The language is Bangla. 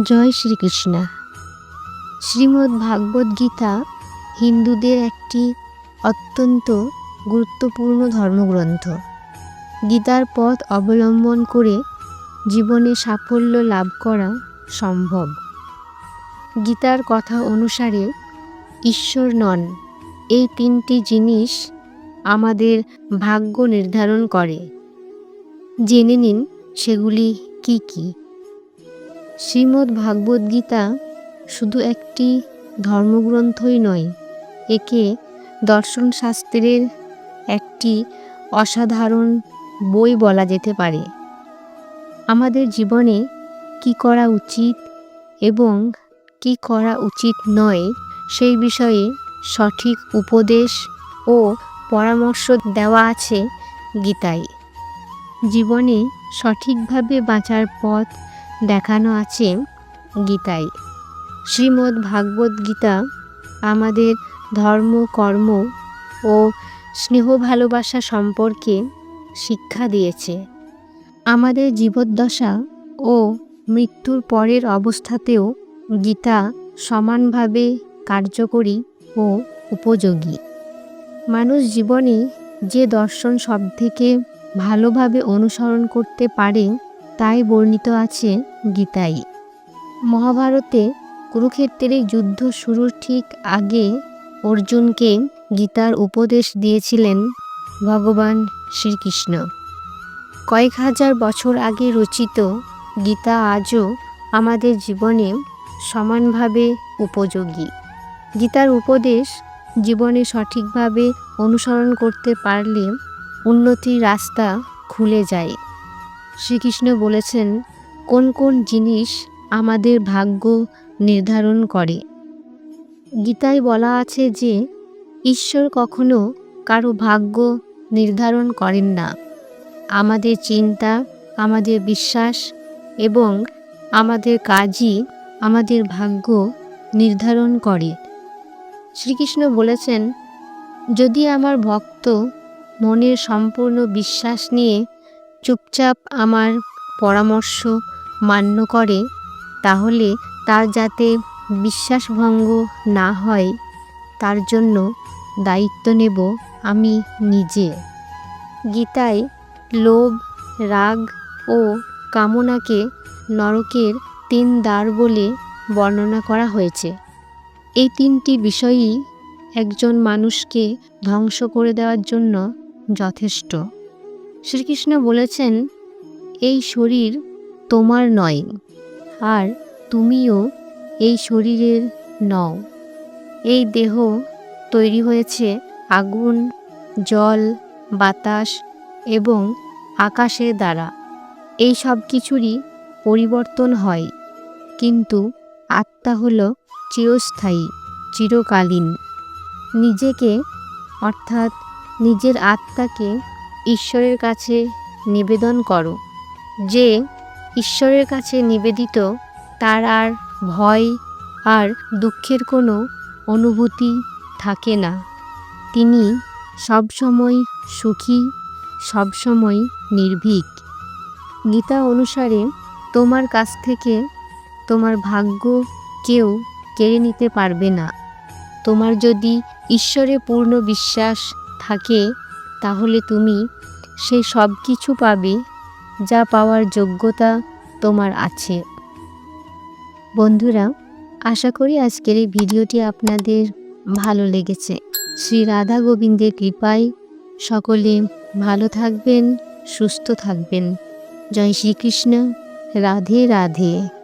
জয় শ্রীকৃষ্ণ। শ্রীমদ্ ভাগবত গীতা হিন্দুদের একটি অত্যন্ত গুরুত্বপূর্ণ ধর্মগ্রন্থ। গীতার পথ অবলম্বন করে জীবনে সাফল্য লাভ করা সম্ভব। গীতার কথা অনুসারে ঈশ্বর নন। এই তিনটি জিনিস আমাদের ভাগ্য নির্ধারণ করে। জেনে নিন সেগুলি কি কি। শ্রীমদ্ ভাগবত গীতা শুধু একটি ধর্মগ্রন্থই নয়, একে দর্শনশাস্ত্রের একটি অসাধারণ বই বলা যেতে পারে। আমাদের জীবনে কি করা উচিত এবং কি করা উচিত নয় সেই বিষয়ে সঠিক উপদেশ ও পরামর্শ দেওয়া আছে গীতায়। জীবনে সঠিকভাবে বাঁচার পথ দেখানো আছে গীতায়। শ্রীমদ্ ভাগবত গীতা আমাদের ধর্ম, কর্ম ও স্নেহ ভালোবাসা সম্পর্কে শিক্ষা দিয়েছে। আমাদের জীবদ্দশা ও মৃত্যুর পরের অবস্থাতেও গীতা সমানভাবে কার্যকরী ও উপযোগী। মানুষ জীবনে যে দর্শন সবথেকে ভালোভাবে অনুসরণ করতে পারে তাই বর্ণিত আছে গীতাই মহাভারতে কুরুক্ষেত্রের যুদ্ধ শুরুর ঠিক আগে অর্জুনকে গীতার উপদেশ দিয়েছিলেন ভগবান শ্রীকৃষ্ণ। কয়েক হাজার বছর আগে রচিত গীতা আজও আমাদের জীবনে সমানভাবে উপযোগী। গীতার উপদেশ জীবনে সঠিকভাবে অনুসরণ করতে পারলে উন্নতির রাস্তা খুলে যায়। শ্রীকৃষ্ণ বলেছেন, কোন কোন জিনিস আমাদের ভাগ্য নির্ধারণ করে। গীতায় বলা আছে যে, ঈশ্বর কখনো কারও ভাগ্য নির্ধারণ করেন না। আমাদের চিন্তা, আমাদের বিশ্বাস এবং আমাদের কাজই আমাদের ভাগ্য নির্ধারণ করে। শ্রীকৃষ্ণ বলেছেন, যদি আমার ভক্ত মনের সম্পূর্ণ বিশ্বাস নিয়ে চুপচাপ আমার পরামর্শ মান্য করে, তাহলে তার যাতে বিশ্বাসভঙ্গ না হয়, তার জন্য দায়িত্ব নেব আমি নিজে। গীতায় লোভ, রাগ ও কামনাকে নরকের তিন দ্বার বলে বর্ণনা করা হয়েছে। এই তিনটি বিষয়ই একজন মানুষকে ধ্বংস করে দেওয়ার জন্য যথেষ্ট। শ্রীকৃষ্ণ বলেছেন, এই শরীর তোমার নয়, আর তুমিও এই শরীরের নও। এই দেহ তৈরি হয়েছে আগুন, জল, বাতাস এবং আকাশের দ্বারা। এই সব কিছুরই পরিবর্তন হয়, কিন্তু আত্মা হল চিরস্থায়ী, চিরকালীন। নিজেকে, অর্থাৎ নিজের আত্মাকে ঈশ্বরের কাছে নিবেদন করো। যে ঈশ্বরের কাছে নিবেদিত, তার আর ভয় আর দুঃখের কোনো অনুভূতি থাকে না। তিনি সবসময় সুখী, সবসময় নির্ভীক। গীতা অনুসারে তোমার কাছ থেকে তোমার ভাগ্য কেউ কেড়ে নিতে পারবে না। তোমার যদি ঈশ্বরে পূর্ণ বিশ্বাস থাকে তাহলে তুমি সেই সব কিছু পাবে যা পাওয়ার যোগ্যতা তোমার আছে। বন্ধুরা, আশা করি আজকের এই ভিডিওটি আপনাদের ভালো লেগেছে। শ্রী রাধা গোবিন্দের কৃপায় সকলে ভালো থাকবেন, সুস্থ থাকবেন। জয় শ্রীকৃষ্ণ। রাধে রাধে।